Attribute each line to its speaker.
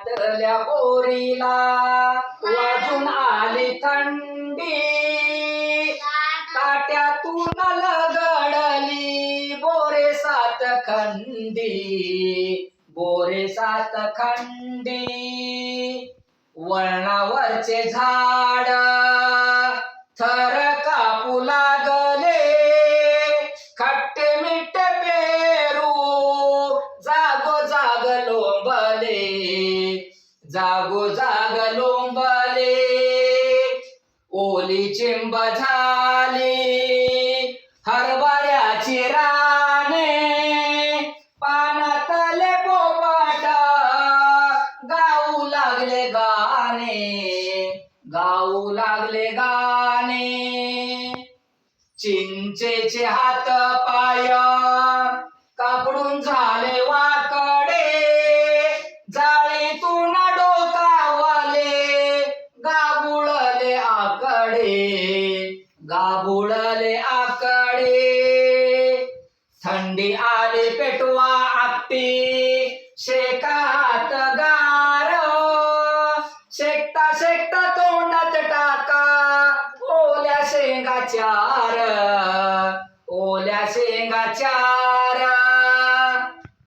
Speaker 1: पातळल्या बोरीला. वाजून आली थंडी. काट्यातून लगडली बोरे सात खंडी. बोरे सात खंडी. वळणावरचे झाड जागो जाग लोंबले ओली चिंब झाली हरभऱ्याची राने पानातले पोपट गाऊ लागले गाणे गाऊ लागले गाणे. चिंचेचे हात पाय कापडून झा गाबुळले आकडे थंडी आले पेटवा आपटी. शेकात गार शेकता शेकता तोंडात टाका. ओल्या शेंगा चार ओल्या शेंगाचार